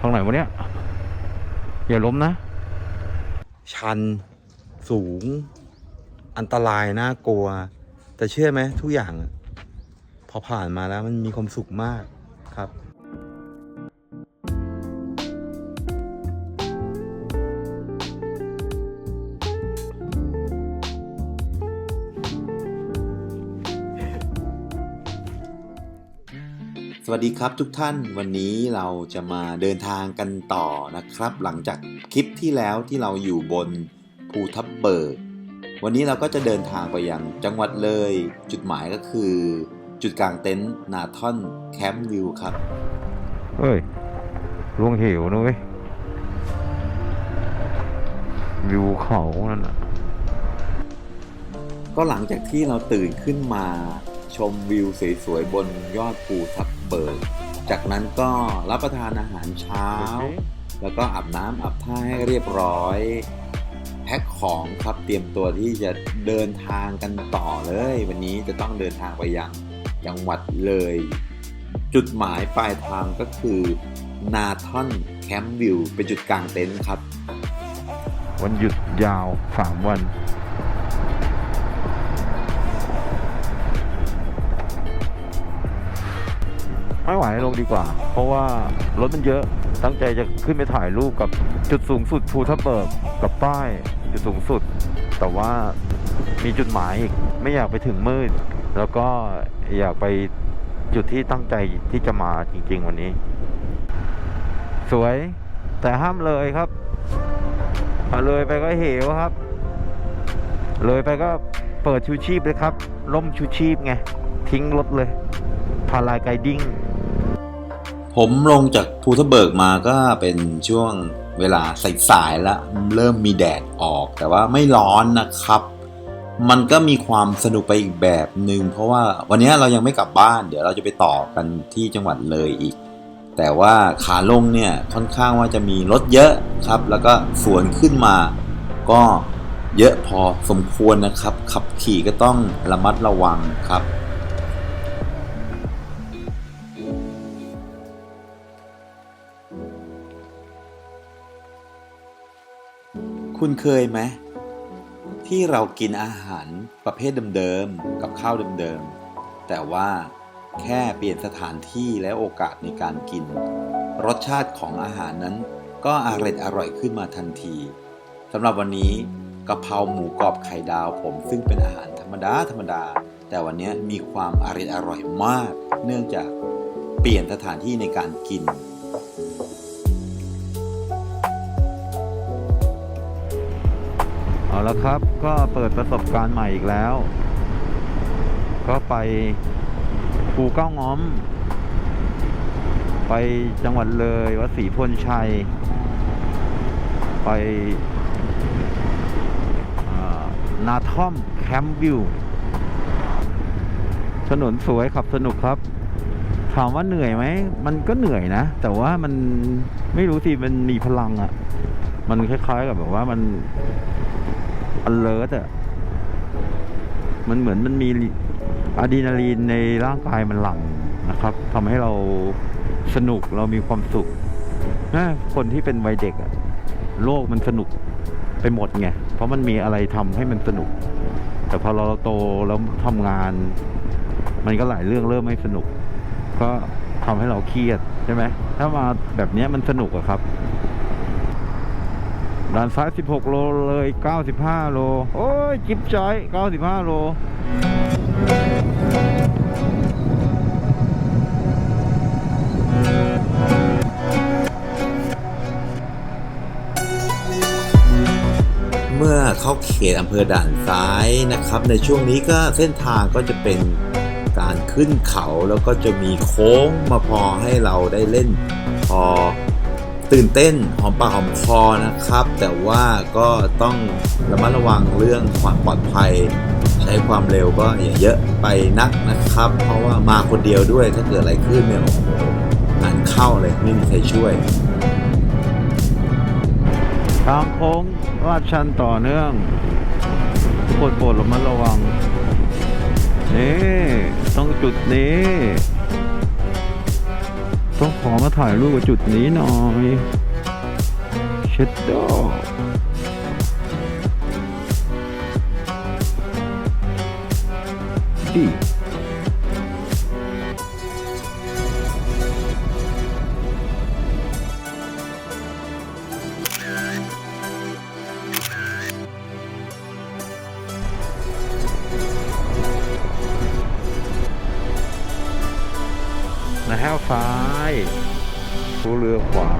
ทางไหนวะเนี่ย อย่าล้มนะ ชันสูง อันตรายน่ากลัว แต่เชื่อไหมทุกอย่าง พอผ่านมาแล้วมันมีความสุขมากครับ วัสดีครับทุกท่านวันนี้เราจะมาเดินทางกันต่อนะครับ หลังจากคลิปที่แล้วที่เราอยู่บนภูทับเบิก วันนี้เราก็จะเดินทางไปยังจังหวัดเลย จุดหมายก็คือ จุดกลางเต็นท์นาทอนแคมป์วิวครับเฮ้ยลวงเหวนะเว้ยวิวเขานั่นน่ะก็หลังจากที่เราตื่นขึ้นมา ชมวิวสวยๆบนยอดภูทับเบิก จากนั้นก็รับประทานอาหารเช้า แล้วก็อาบน้ำอาบท่าให้เรียบร้อย แพ็คของครับเตรียมตัวที่จะเดินทางกันต่อเลย วันนี้จะต้องเดินทางไปยังจังหวัดเลย จุดหมายปลายทางก็คือนาทอนแคมป์วิวเป็นจุดกลางเต็นท์ครับ วันหยุดยาวสามวัน ไม่ไหวลงดีกว่า เพราะว่ารถมันเยอะตั้งใจจะขึ้นไปถ่ายรูปกับจุดสูงสุดภูทับเบิกกับป้ายจุดสูงสุด แต่ว่ามีจุดหมายอีกไม่อยากไปถึงมืด แล้วก็อยากไปจุดที่ตั้งใจที่จะมาจริง ๆ วันนี้ สวย แต่ห้ามเลยครับเลยไปก็เหวครับ เลยไปก็เปิดชูชีพเลยครับล่มชูชีพไงทิ้งรถเลยพาลายไกดิ้ง ผมลงจากภูทับเบิกมาก็เป็นช่วงเวลาสายๆแล้วเริ่มมีแดดออกแต่ว่าไม่ร้อนนะครับ มันก็มีความสนุกไปอีกแบบหนึ่งเพราะว่าวันนี้เรายังไม่กลับบ้าน เดี๋ยวเราจะไปต่อกันที่จังหวัดเลยอีก แต่ว่าขาลงเนี่ยค่อนข้างว่าจะมีรถเยอะครับ แล้วก็สวนขึ้นมา ก็เยอะพอสมควรนะครับ ขับขี่ก็ต้องระมัดระวังครับ คุณเคยไหมที่เรากินอาหารประเภทเดิมๆกับข้าวเดิมๆแต่ว่าแค่เปลี่ยนสถานที่และโอกาสในการกิน รสชาติของอาหารนั้น ก็อร่อยอร่อยขึ้นมาทันทีสำหรับวันนี้กะเพราหมูกรอบไข่ดาวผม ซึ่งเป็นอาหารธรรมดาธรรมดา แต่วันนี้มีความอร่อยอร่อยมาก เนื่องจากเปลี่ยนสถานที่ในการกิน เอาละครับก็เปิดประสบการณ์ใหม่อีกแล้ว ก็ไปภูเก้าง้อม ไปจังหวัดเลยวัดศรีพลชัย ไปนาท่อมแคมป์วิวถนนสวยขับสนุกครับ ถามว่าเหนื่อยไหม มันก็เหนื่อยนะ แต่ว่ามันไม่รู้สิ มันมีพลังอะ่ะ มันคล้ายๆกับแบบว่ามัน alert อะมันเหมือนมันมีอะดรีนาลีนในร่างกายมันหลั่งนะครับทำให้เราสนุกเรามีความสุขนะคนที่เป็นวัยเด็กอะโลกมันสนุกไปหมดไง เพราะมันมีอะไรทำให้มันสนุก แต่พอเราโตแล้วทำงาน มันก็หลายเรื่องเริ่มไม่สนุก ก็ทำให้เราเครียดใช่ไหม ถ้ามาแบบนี้มันสนุกอะครับ ด้านซ้าย 16 โลเลย 95 โล โอ้ย จิ๊บจ้อย 95 โล เมื่อเข้าเขตอำเภอด่านซ้ายนะครับ ในช่วงนี้ก็เส้นทางก็จะเป็นการขึ้นเขาแล้วก็จะมีโค้งมาพอให้เราได้เล่นพอ ตื่นเต้นหอมปากหอมคอนะครับ แต่ว่าก็ต้องระมัดระวังเรื่องความปลอดภัย ใช้ความเร็วก็อย่าเยอะไปนักนะครับ เพราะว่ามาคนเดียวด้วยถ้าเกิดอะไรขึ้นเนี่ยโอ้โหงานเข้าเลยไม่มีใครช่วยทางโค้งลาดชันต่อเนื่องทุกคนโปรดระมัดระวังนี่ต้องจุดนี้ ต้องขอมาถ่ายรูปกับจุดนี้หน่อยเช็ดดอดี นะฮะซ้ายผู้เรือขวา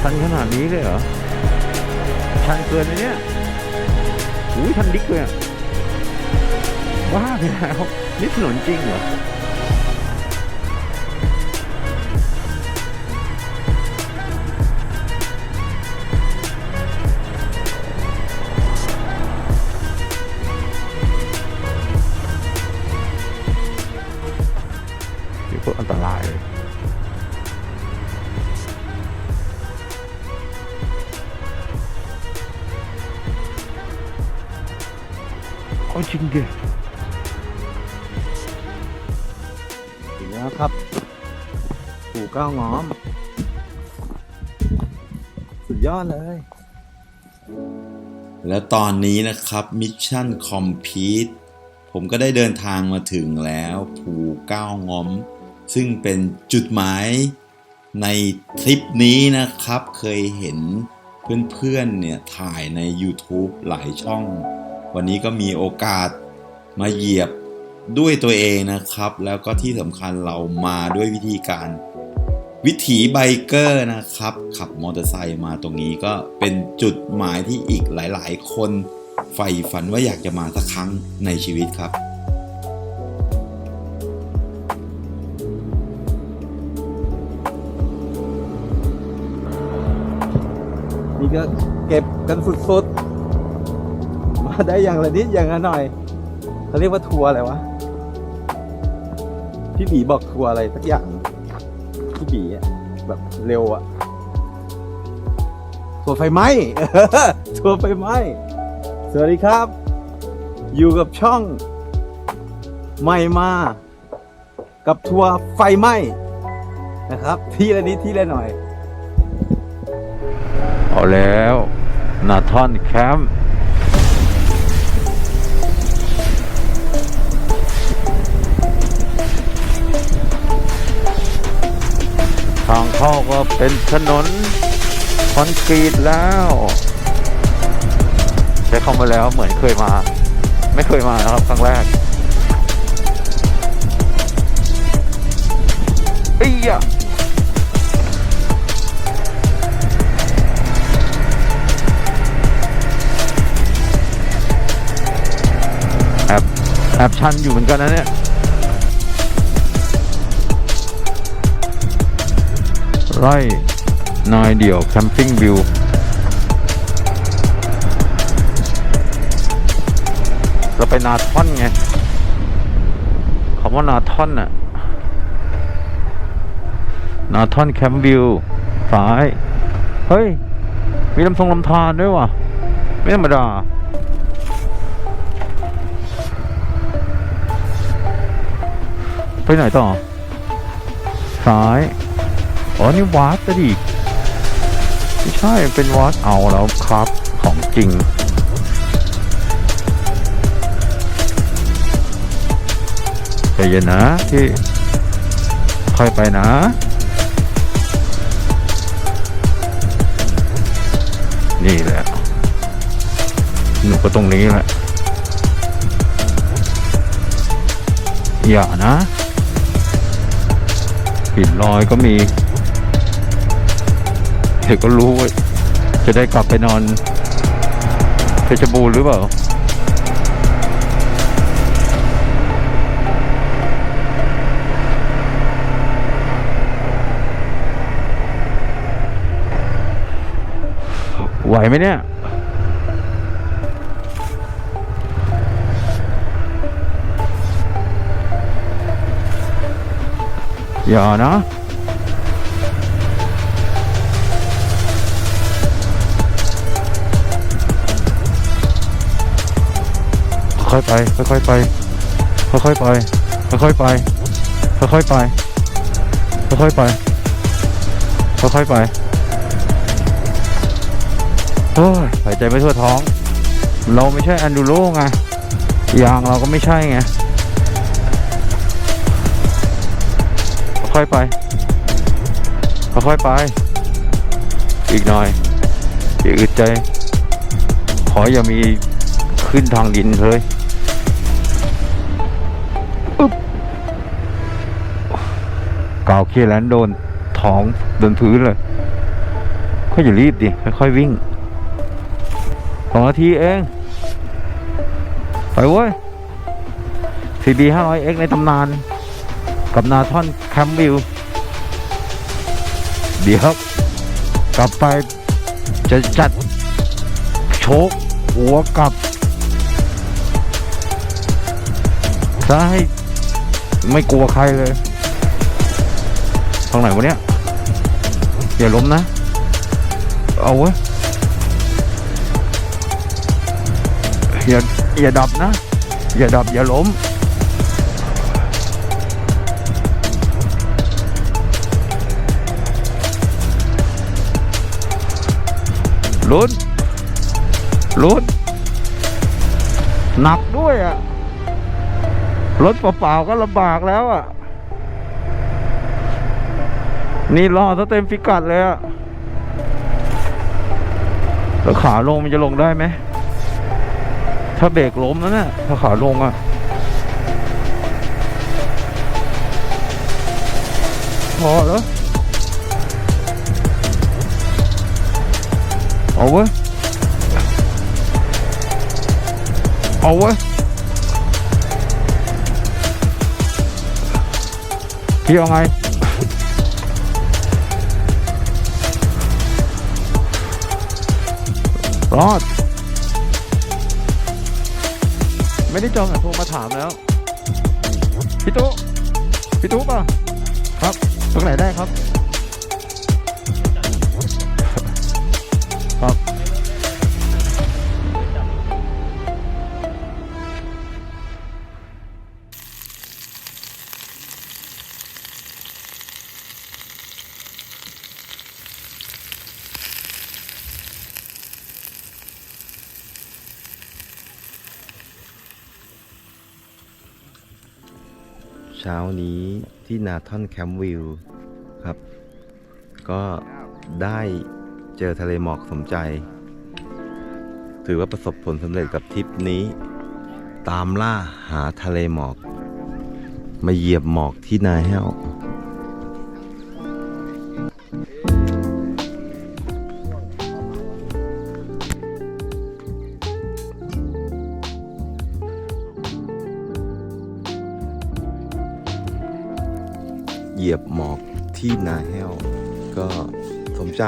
ชันขนาดนี้เลยเหรอ ชันเกินเลยเนี่ยอุ้ยชันดิกเลยอะว้าไปแล้วนี่ถนนจริงเหรอ แล้วตอนนี้นะครับมิชชั่นคอมพีทผมก็ได้เดินทางมาถึงแล้วภูเก้างอม ซึ่งเป็นจุดหมายในทริปนี้นะครับ เคยเห็นเพื่อนๆเนี่ยถ่ายใน YouTube หลายช่อง วันนี้ก็มีโอกาสมาเหยียบด้วยตัวเองนะครับ แล้วก็ที่สำคัญเรามาด้วยวิธีการ วิถีไบเกอร์นะครับ ขับมอเตอร์ไซค์มาตรงนี้ก็เป็นจุดหมายที่อีกหลาย ๆ คนใฝ่ฝันว่าอยากจะมาสักครั้งในชีวิตครับนี่ก็เก็บกันสุดๆ มาได้อย่างละนิดอย่างละหน่อย เขาเรียกว่าทัวร์อะไรวะ พี่บีบอกทัวร์อะไรสักอย่าง พี่บีอะแบบเร็วอะทัวร์ไฟไหม้ทัวร์ไฟไหม้ สวัสดีครับ อยู่กับช่องใหม่มา กับทัวร์ไฟไหม้นะครับ ทีละนิดทีละหน่อย เอาแล้ว นาทอนแคมป์ เข้าก็เป็นถนนคอนกรีตแล้วใช้คำว่าแล้วเหมือนเคยมา ไม่เคยมานะครับครั้งแรกเอ้ยะแอบแอบชันอยู่เหมือนกันนะเนี่ย ไร่นายเดี่ยวแคมปิ้งวิวเราไปนาท่อนไงคำว่านาท่อนน่ะนาท่อนแคมป์วิวซ้าย เฮ้ย มีลำทรงลำธารด้วยว่ะ ไม่ธรรมดาไปไหนต่อ ซ้าย อ๋อนี่วัดจะดิ ไม่ใช่ เป็นวัดเอาแล้วครับ ของจริง ใจเย็นนะที่ ค่อยไปนะนี่แหละหนูก็ตรงนี้แหละ อย่านะหินลอยก็มี เดี๋ยวก็รู้ว่าจะได้กลับไปนอนเพชรบูรณ์หรือเปล่าไหวไหมเนี่ย อย่านะ ค่อยๆไป ค่อยๆไป ค่อยๆไป ค่อยๆไป ค่อยๆไป ค่อยๆไป ค่อยๆไป โอ้ยหายใจไม่ทั่วท้อง เราไม่ใช่อันดูโรไงยางเราก็ไม่ใช่ไง ค่อยๆไป ค่อยๆไป อีกหน่อยอย่าอึดใจ ขออย่ามีขึ้นทางดินเลย กาวเคลียร์แลนด์โดนท้องโดนพื้นเลย ก็อย่ารีบดิค่อยๆวิ่งสองนาทีเอง ไปเว้ย CB 500X ในตำนาน กับนาทอนแคมวิวเดี๋ยวกลับไปจะจัดโชกหัวกลับจะให้ไม่กลัวใครเลย ทางไหนวะเนี่ยอย่าล้มนะ เอาเว้ยอย่าอย่าดับนะ อย่าดับอย่าล้มลุ้นลุ้นหนักด้วยอะรถเปล่าๆก็ลำบากแล้วอะ นี่รอซะเต็มฟิกัดเลยอะแล้วขาลงมันจะลงได้ไหม ถ้าเบรกล้มแล้วเนี่ยถ้าขาลงอะพอแล้วเอาเว้ยเอาเว้ยพี่เอาไง รอด ไม่ได้จองแต่โทรมาถามแล้ว พี่ตุ๊พี่ตุ๊ป่ะ ครับ ตรงไหนได้ครับ เช้านี้ที่นาทอนแคมป์วิวครับ ก็ได้เจอทะเลหมอกสมใจ ถือว่าประสบผลสำเร็จกับทริปนี้ ตามล่าหาทะเลหมอก มาเหยียบหมอกที่นาแห้ว ที่นาแห้ว ก็สมใจ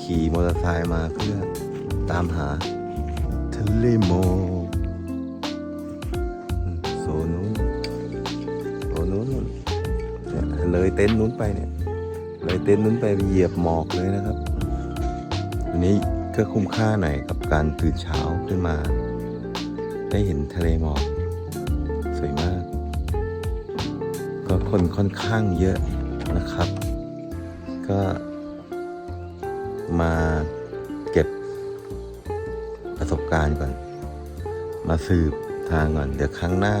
ขี่มอเตอร์ไซค์มาเพื่อตามหาทะเลหมอกโซนนู้นโซนนู้นเนี่ยเลยเต็นท์นู้นไปเนี่ย เลยเต็นท์นู้นไปเหยียบหมอกเลยนะครับวันนี้ก็คุ้มค่าหน่อยกับการตื่นเช้าขึ้นมา ได้เห็นทะเลหมอก สวยมาก ก็คนค่อนข้างเยอะนะครับ ก็มาเก็บประสบการณ์ก่อน มาสืบทางก่อน เดี๋ยวครั้งหน้า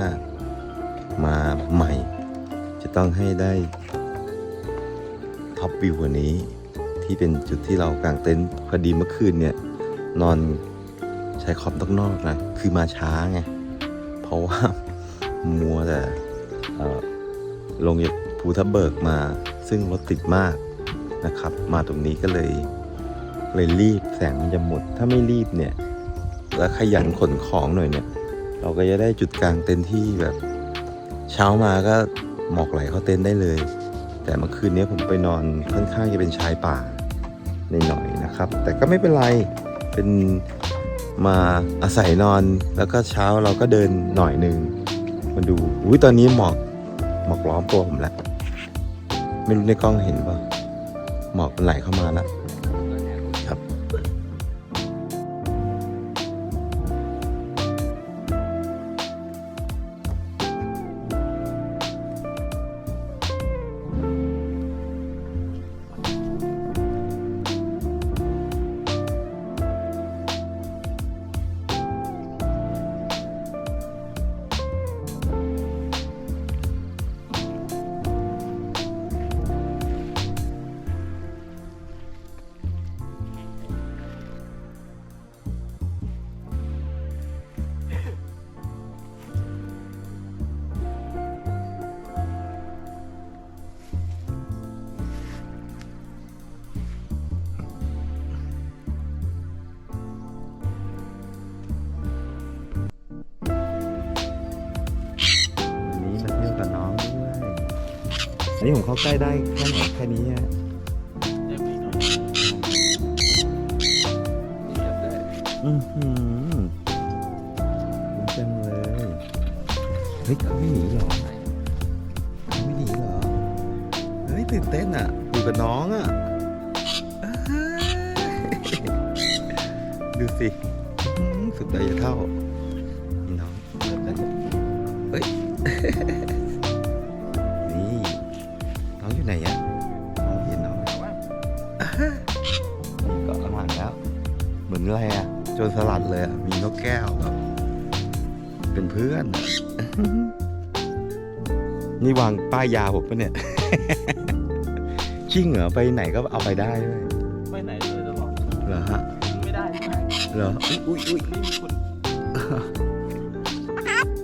มาใหม่ จะต้องให้ได้ท็อปวิวว่านี้ที่เป็นจุดที่เรากางเต็นท์พอดีเมื่อคืนเนี่ย นอนใช้คอมต้องนอกนะ คือมาช้าไง เพราะว่ามัวแต่ ลงจากภูทับเบิกมา ซึ่งรถติดมากนะครับ มาตรงนี้ก็เลยเลยรีบแสงมันจะหมด ถ้าไม่รีบเนี่ย แล้วขยันขนของหน่อยเนี่ย เราก็จะได้จุดกลางเต็นท์ที่แบบ เช้ามาก็หมอกไหลเข้าเต็นท์ได้เลย แต่เมื่อคืนนี้ผมไปนอนค่อนข้างจะเป็นชายป่าในหน่อยๆนะครับ แต่ก็ไม่เป็นไรเป็นมาอาศัยนอนแล้วก็เช้าเราก็เดินหน่อยหนึ่งมาดูอุ้ยตอนนี้หมอก หมอกล้อมตัวผมแล้ว ไม่รู้ในกล้องเห็นป่ะหมอกมันไหลเข้ามาแล้ว นี่ผมเข้าใกล้ได้แค่ไหนแค่นี้ฮะ อนอะไรอะโจรสลัดเลยอะมีนกแก้วแบบเป็นเพื่อนอะนี่วางป้ายยาผมปะเนี่ย ชิ่งเหรอ ไปไหนก็เอาไปได้ด้วยไปไหนเลยตลอดเหรอฮะ ไม่ได้ใช่ไหมเหรอ อุ๊ยอุ๊ยอุ๊ยไม่มีคน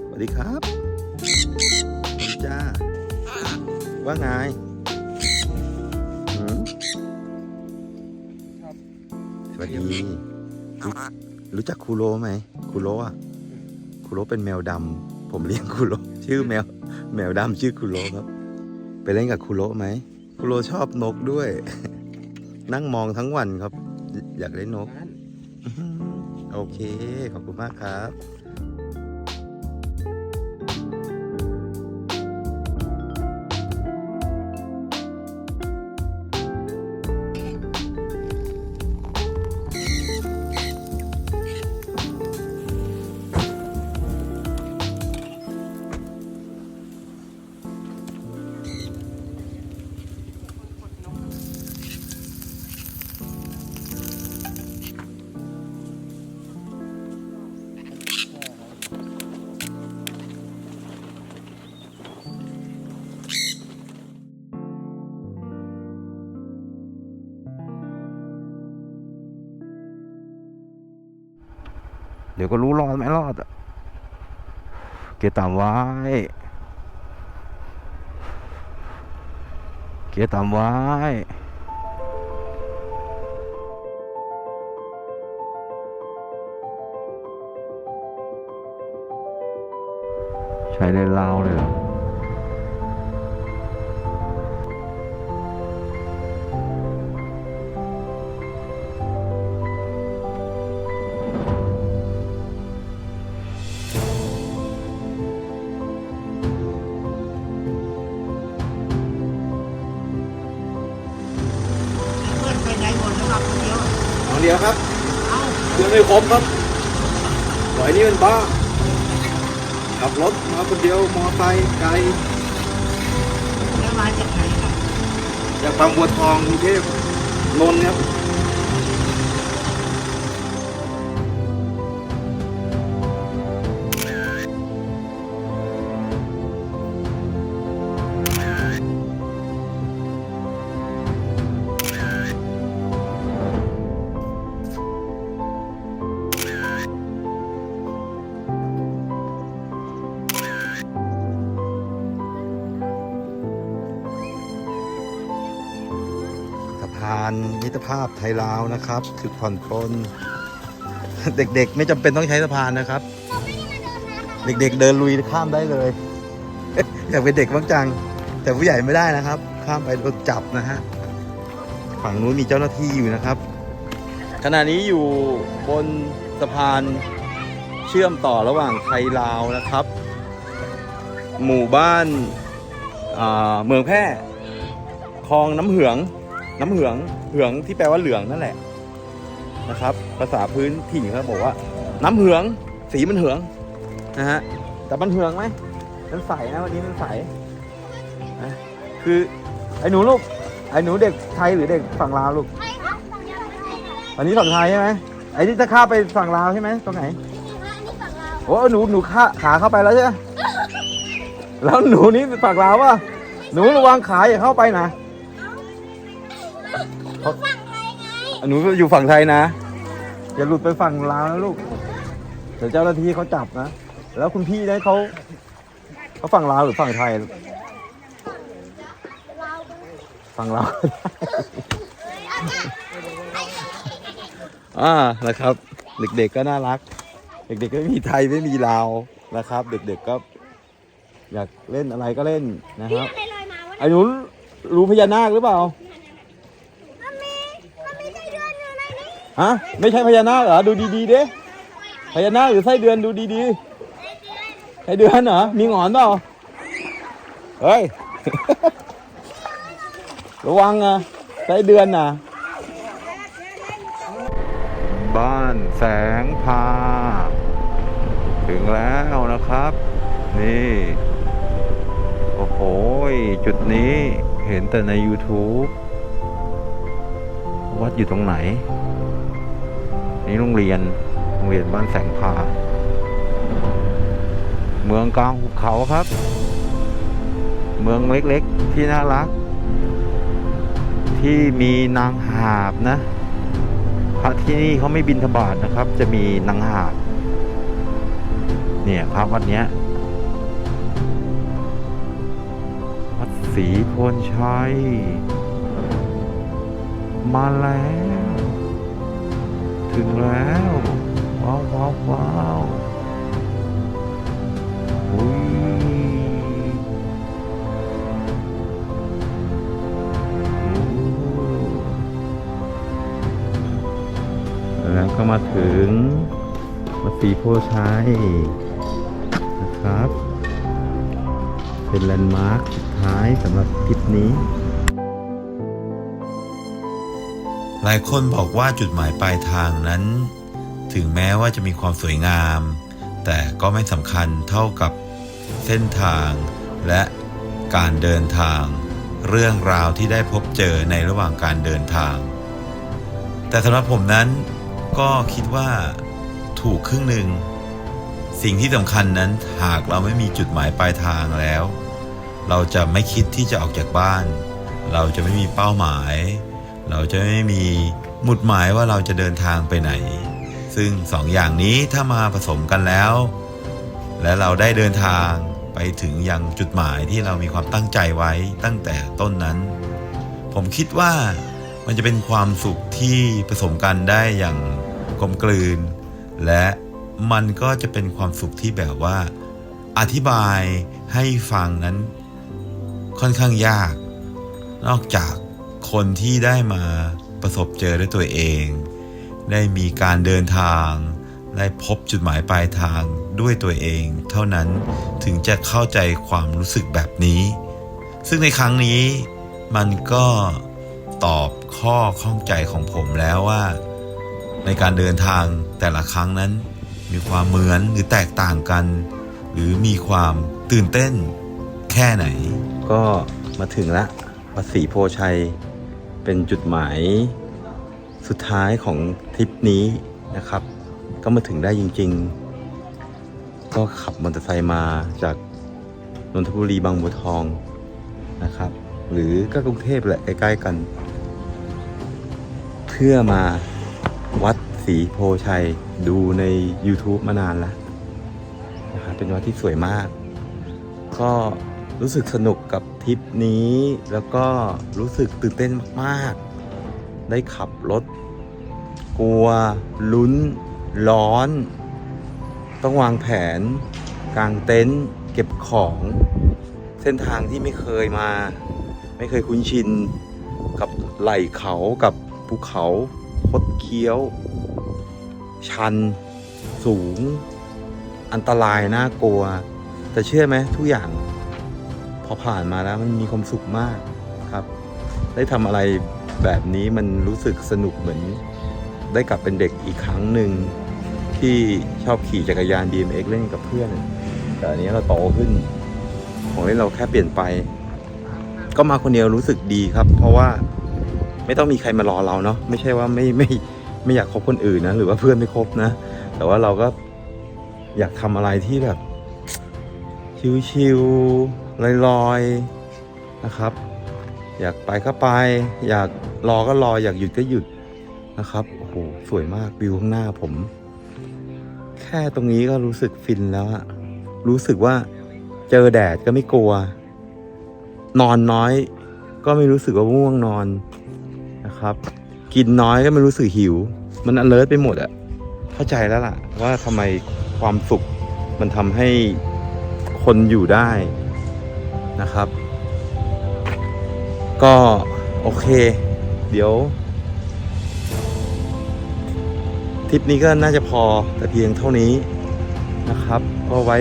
สวัสดีครับสวัสดีจ้า ว่าไงหืม สวัสดีรู้ รู้จักคูโรไหมคูโรอะคูโรเป็นแมวดำผมเลี้ยงคูโรชื่อแมว แมวดำชื่อคูโรครับ ไปเล่นกับคูโรไหมคูโรชอบนกด้วย นั่งมองทั้งวันครับ อยากได้นกอื้อหือโอเค ขอบคุณมากครับ ดี๋ยวก็รู้รอดไม่รอดอะเกียร์ต่ำไว้ เกียร์ต่ำไว้ใช้ในลาวเลยเหรอ ม่ครบครับปล่อยนี่เป็นบ้าขับรถมาคนเดียวมอไซค์ไกลแล้วมาจากไหนครับจากบางบัวทองกรุงเทพนนท์ครับ ตรภาพไทยลาวนะครับจุดผ่อนปลนเด็กๆ ไม่จำเป็นต้องใช้สะพานนะครับ เด็กๆ เดินลุยข้ามได้เลย อยากเป็นเด็กบ้างจัง แต่ผู้ใหญ่ไม่ได้นะครับ ข้ามไปโดนจับนะฮะฝั่งนู้นมีเจ้าหน้าที่อยู่นะครับ ขณะนี้อยู่บนสะพานเชื่อมต่อระหว่างไทยลาวนะครับ หมู่บ้านเมืองแพร่คลองน้ำเหือง น้ำเหืองเหืองที่แปลว่าเหลืองนั่นแหละนะครับ ภาษาพื้นถิ่นเขาบอกว่า น้ำเหือง สีมันเหืองนะฮะแต่มันเหืองไหมมันใสนะวันนี้มันใสนะคือไอ้หนูลูกไอ้หนูเด็กไทยหรือเด็กฝั่งลาวลูกอันนี้ฝั่งไทยใช่ไหมไอ้ที่จะข้ามไปฝั่งลาวใช่ไหมตรงไหนโอ้หนูหนูขาขาเข้าไปแล้วใช่ไหมแล้วหนูนี่ฝั่งลาวป่ะหนูระวังขาอย่าเข้าไปนะ หนูอยู่ฝั่งไทยนะ อย่าหลุดไปฝั่งลาวนะลูก เดี๋ยวเจ้าหน้าที่เขาจับนะ แล้วคุณพี่ได้เขาเขาฝั่งลาวหรือฝั่งไทย ฝั่งลาว อ่า นะครับ เด็กๆก็น่ารัก เด็กๆก็ไม่มีไทยไม่มีลาวนะครับ เด็กๆก็ อยากเล่นอะไรก็เล่นนะครับไอ้หนูรู้พญานาคหรือเปล่า ฮะไม่ใช่พญานาคเหรอดูดีๆเด้พญานาคหรือไส้เดือนดูดีๆไส้เดือนเหรอมีหงอนเปล่าเฮ้ยระวังอะไส้เดือนน่ะบ้านแสงพา ถึงแล้วนะครับ นี่ โอ้โห จุดนี้เห็นแต่ใน YouTube วัดอยู่ตรงไหน นี่โรงเรียน โรงเรียนบ้านแสงพา เมืองกลางหุบเขาครับ เมืองเล็กๆ ที่น่ารัก ที่มีนางหาบนะพระที่นี่เขาไม่บินทบาทนะครับ จะมีนางหาบ เนี่ยพระวัดเนี้ยวัดศรีโพนชัย มาแล้ว ถึงแล้วว้าวว้าวว้าวอุ้ยแล้วก็มาถึงวัดศรีโพชัยนะครับ เป็นแลนด์มาร์คสุดท้ายสำหรับทริปนี้ หลายคนบอกว่าจุดหมายปลายทางนั้น ถึงแม้ว่าจะมีความสวยงาม แต่ก็ไม่สำคัญเท่ากับเส้นทาง และการเดินทาง เรื่องราวที่ได้พบเจอในระหว่างการเดินทาง แต่สำหรับผมนั้นก็คิดว่าถูกครึ่งหนึ่ง สิ่งที่สำคัญนั้นหากเราไม่มีจุดหมายปลายทางแล้ว เราจะไม่คิดที่จะออกจากบ้าน เราจะไม่มีเป้าหมาย เราจะไม่มีหมุดหมายว่าเราจะเดินทางไปไหน ซึ่งสองอย่างนี้ถ้ามาผสมกันแล้ว และเราได้เดินทางไปถึงยังจุดหมายที่เรามีความตั้งใจไว้ตั้งแต่ต้นนั้น ผมคิดว่ามันจะเป็นความสุขที่ผสมกันได้อย่างกลมกลืน และมันก็จะเป็นความสุขที่แบบว่า อธิบายให้ฟังนั้นค่อนข้างยาก นอกจาก คนที่ได้มาประสบเจอด้วยตัวเอง ได้มีการเดินทาง ได้พบจุดหมายปลายทางด้วยตัวเอง เท่านั้นถึงจะเข้าใจความรู้สึกแบบนี้ ซึ่งในครั้งนี้มันก็ตอบข้อข้องใจของผมแล้วว่า ในการเดินทางแต่ละครั้งนั้น มีความเหมือนหรือแตกต่างกัน หรือมีความตื่นเต้นแค่ไหน ก็มาถึงละวัดศรีโพชัย เป็นจุดหมายสุดท้ายของทริปนี้นะครับ ก็มาถึงได้จริง ๆ ก็ขับมอเตอร์ไซค์มาจากนนทบุรีบางบัวทองนะครับ หรือก็กรุงเทพแหละใกล้ๆกัน เพื่อมาวัดศรีโพชัยดูใน YouTube มานานแล้วนะครับเป็นวัดที่สวยมาก ก็ รู้สึกสนุกกับทริปนี้ แล้วก็รู้สึกตื่นเต้นมากได้ขับรถ กลัว ลุ้น ร้อน ต้องวางแผน กางเต็นท์เก็บของ เส้นทางที่ไม่เคยมา ไม่เคยคุ้นชิน กับไหล่เขากับภูเขาคดเคี้ยว ชัน สูง อันตรายน่ากลัว แต่เชื่อไหมทุกอย่าง พอผ่านมาแล้วมันมีความสุขมากครับ ได้ทำอะไรแบบนี้มันรู้สึกสนุกเหมือน ได้กลับเป็นเด็กอีกครั้งหนึ่งที่ชอบขี่จักรยาน BMX เล่นกับเพื่อน แต่อันนี้เราโตขึ้น ของเล่นเราแค่เปลี่ยนไป ก็มาคนเดียวรู้สึกดีครับ เพราะว่าไม่ต้องมีใครมารอเราเนาะไม่ใช่ว่าไม่ไม่ไม่อยากคบคนอื่นนะหรือว่าเพื่อนไม่คบนะ แต่ว่าเราก็อยากทำอะไรที่แบบชิวๆ ลอยๆนะครับ อยากไปก็ไป อยากรอก็รอ อยากหยุดก็หยุดนะครับโอ้โหสวยมากวิวข้างหน้าผม แค่ตรงนี้ก็รู้สึกฟินแล้วอะรู้สึกว่าเจอแดดก็ไม่กลัว นอนน้อย ก็ไม่รู้สึกว่าง่วงนอนนะครับ กินน้อยก็ไม่รู้สึกหิว มันอเลิร์ไปหมดอะเข้าใจแล้วล่ะ ว่าทำไมความสุขมันทำให้คนอยู่ได้ นะครับ ก็โอเค เดี๋ยวทริปนี้ก็น่าจะพอแต่เพียงเท่านี้นะครับก็ไว้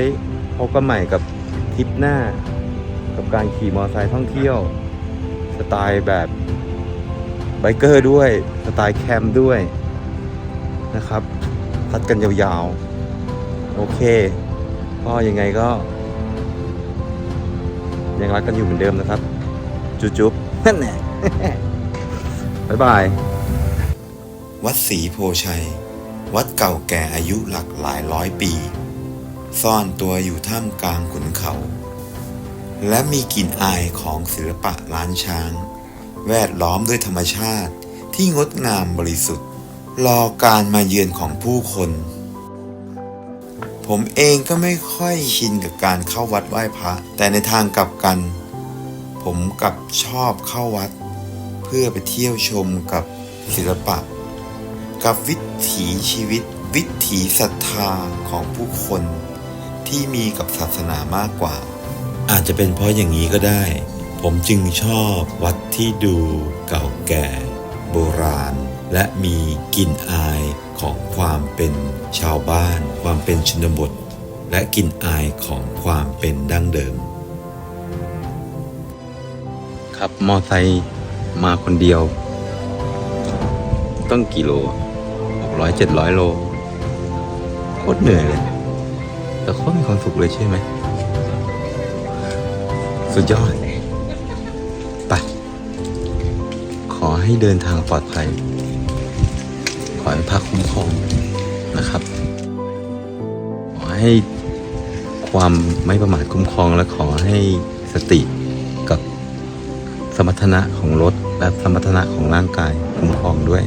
พบกันใหม่กับทริปหน้า กับการขี่มอเตอร์ไซค์ท่องเที่ยว สไตล์แบบไบเกอร์ด้วย สไตล์แคมป์ด้วยนะครับทัดกันยาวๆ โอเค ก็ยังไงก็ ยังรักกันอยู่เหมือนเดิมนะครับ จุ๊บๆนั่นแหละบ๊ายบาย วัดศรีโพชัย วัดเก่าแก่อายุหลักหลายร้อยปี ซ่อนตัวอยู่ท่ามกลางขุนเขา และมีกลิ่นอายของศิลปะล้านช้าง แวดล้อมด้วยธรรมชาติที่งดงามบริสุทธิ์ รอการมาเยือนของผู้คน ผมเองก็ไม่ค่อยชินกับการเข้าวัดไหว้พระ แต่ในทางกลับกัน ผมกับชอบเข้าวัด เพื่อไปเที่ยวชมกับศิลปะ กับวิถีชีวิต วิถีศรัทธาของผู้คนที่มีกับศาสนามากกว่า อาจจะเป็นเพราะอย่างนี้ก็ได้ ผมจึงชอบวัดที่ดูเก่าแก่ โบราณ และมีกลิ่นอายของความเป็นชาวบ้าน ความเป็นชนบท และกลิ่นอายของความเป็นดั้งเดิมครับมอไซค์มาคนเดียว ต้องกี่โลหกร้อยเจ็ดร้อยโลโคตรเหนื่อยเลย แต่โคตรมีความสุขเลยใช่ไหม สุดยอด ให้เดินทางปลอดภัย ขอให้พระคุ้มครองนะครับ ขอให้ความไม่ประมาทคุ้มครองและขอให้สติกับสมรรถนะของรถและสมรรถนะของร่างกายคุ้มครองด้วย